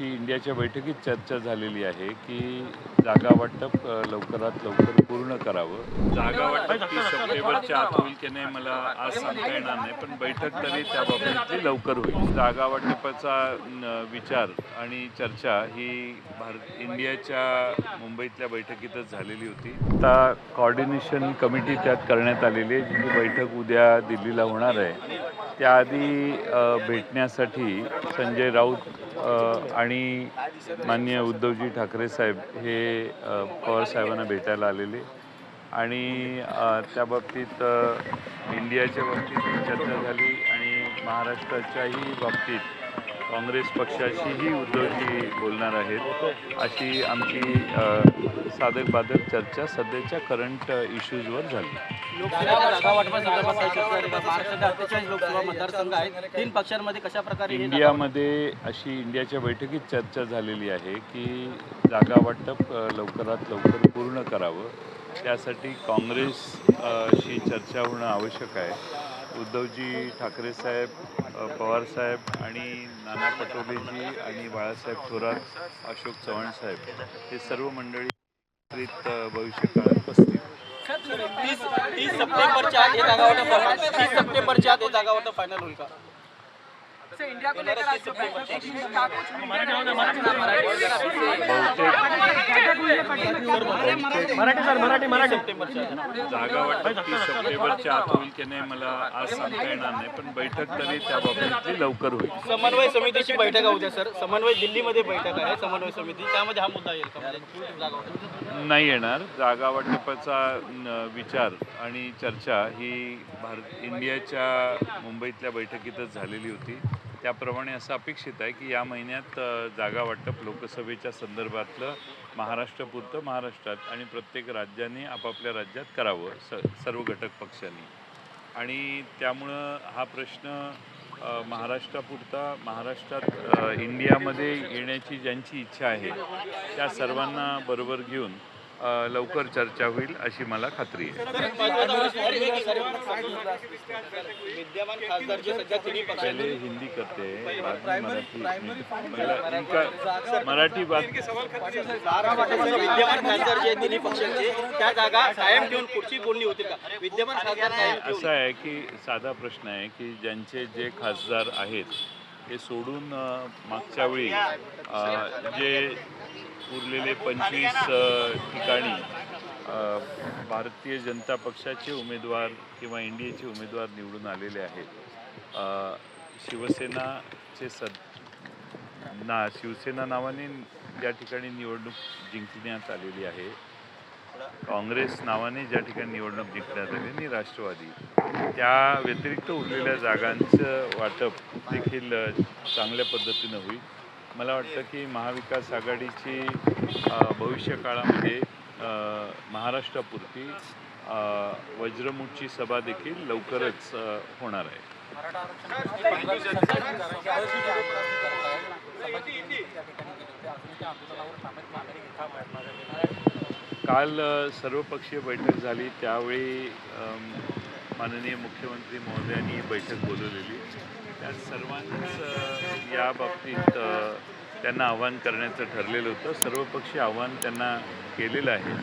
की इंडियाच्या बैठकीत चर्चा झालेली आहे की जागा वाटप लवकरात लवकर पूर्ण करावं. जागा वाटप तीस सप्टेंबरच्या आत होईल की नाही मला आज सांगता येणार नाही पण बैठक तरी त्या बाबतीतली लवकर होईल. जागा वाटपाचा विचार आणि चर्चा ही भारत इंडियाच्या मुंबईतल्या बैठकीतच झालेली होती. आता कॉर्डिनेशन कमिटी त्यात करण्यात आलेली आहे जी बैठक उद्या दिल्लीला होणार आहे. त्याआधी भेटण्यासाठी संजय राऊत आणि माननीय उद्धवजी ठाकरे साहेब हे पवारसाहेबांना भेटायला आलेले. आणि त्या बाबतीत इंडियाच्या बाबतीत चर्चा झाली आणि महाराष्ट्राच्याही बाबतीत काँग्रेस पक्षाशीही उद्धवजी बोलणार आहेत. अशी आमची साधक बाधक चर्चा सध्याच्या करंट इश्यूजवर झाली. लोकसभा जागा वाटपासंदर्भात काही चर्चा झाली का? अठ्ठेचाळीस लोकसभा मतदारसंघ आहेत तीन पक्षांमध्ये कशा प्रकारे हे इंडियामध्ये अशी इंडियाच्या बैठकीत चर्चा झालेली आहे की जागा वाटप लवकरात लवकर पूर्ण करावं त्यासाठी काँग्रेस शी चर्चा होणं आवश्यक आहे उद्धवजी ठाकरे साहेब पवारसाहेब पवार साहेब आणि नाना पटोलेजी आणि बाळासाहेब थोरात अशोक चव्हाण साहेब हे सर्व मंडळी भविष्यकाळात बसतील तीस तीस सप्टेंबरच्या आत हे जागा वाटप फायनल तीस सप्टेंबरच्या आत हे जागा वाटप फायनल होईल का इंडिया को लेकर आज मराठी सर मराठी मराठी सप्टेंबरच्या आत. जागा वाटप तीस सप्टेंबरच्या आत होईल की नाही मला आज सांगता येणार नाही पण बैठक तरी त्या बाबतीतली लवकर होईल. समन्वय समितीची बैठक आहे उद्या सर. समन्वय दिल्लीमध्ये बैठक आहे समन्वय समिती. त्यामध्ये हा मुद्दा येईल म्हणजे नाही येणार. जागा वाटपाचा विचार आणि चर्चा ही भारत इंडियाच्या मुंबईतल्या बैठकीतच झालेली होती. त्याप्रमाणे असं अपेक्षित आहे की या महिन्यात जागा वाटप लोकसभेच्या संदर्भातलं महाराष्ट्रापुरतं महाराष्ट्रात आणि प्रत्येक राज्याने आपापल्या राज्यात करावं स सर्व घटक पक्षांनी. आणि त्यामुळं हा प्रश्न महाराष्ट्रापुरता महाराष्ट्रात इंडियामध्ये येण्याची ज्यांची इच्छा आहे त्या सर्वांना बरोबर घेऊन लवकर चर्चा होईल अशी मला खात्री आहे. हिंदी करते हैं मराठी पहिला इनका मराठी बात जागा वाटपाचं विद्यमान खासदार जे आहेत तिन्ही पक्षांचे त्या जागा कायम ठेवून पुढची बोलणी होतील का? विद्यमान खासदार कायम ठेवून. असं आहे की साधा प्रश्न आहे की ज्यांचे जे खासदार आहेत हे सोडून मागच्या वेळी जे उरलेले पंचवीस ठिकाणी भारतीय जनता पक्षाचे उमेदवार किंवा इन डी एचे उमेदवार निवडून आलेले आहेत. शिवसेनाचे सद ना शिवसेना नावाने या ठिकाणी निवडणूक जिंकण्यात आलेली आहे. काँग्रेस नावाने ज्या ठिकाणी निवडणूक जिंकण्यात आली आणि राष्ट्रवादी त्या व्यतिरिक्त उरलेल्या जागांचं वाटप देखील चांगल्या पद्धतीनं होईल. मला वाटतं की महाविकास आघाडीची भविष्यकाळामध्ये भविष्य काळामध्ये महाराष्ट्रापुरती वज्रमुठची सभा देखील लवकरच होणार आहे. काल सर्वपक्षीय बैठक झाली. त्यावेळी माननीय मुख्यमंत्री महोदयांनी ही बैठक बोलवलेली. त्या सर्वांच या बाबतीत त्यांना आव्हान करण्याचं ठरलेलं होतं. सर्वपक्षीय आव्हान त्यांना केलेलं आहे.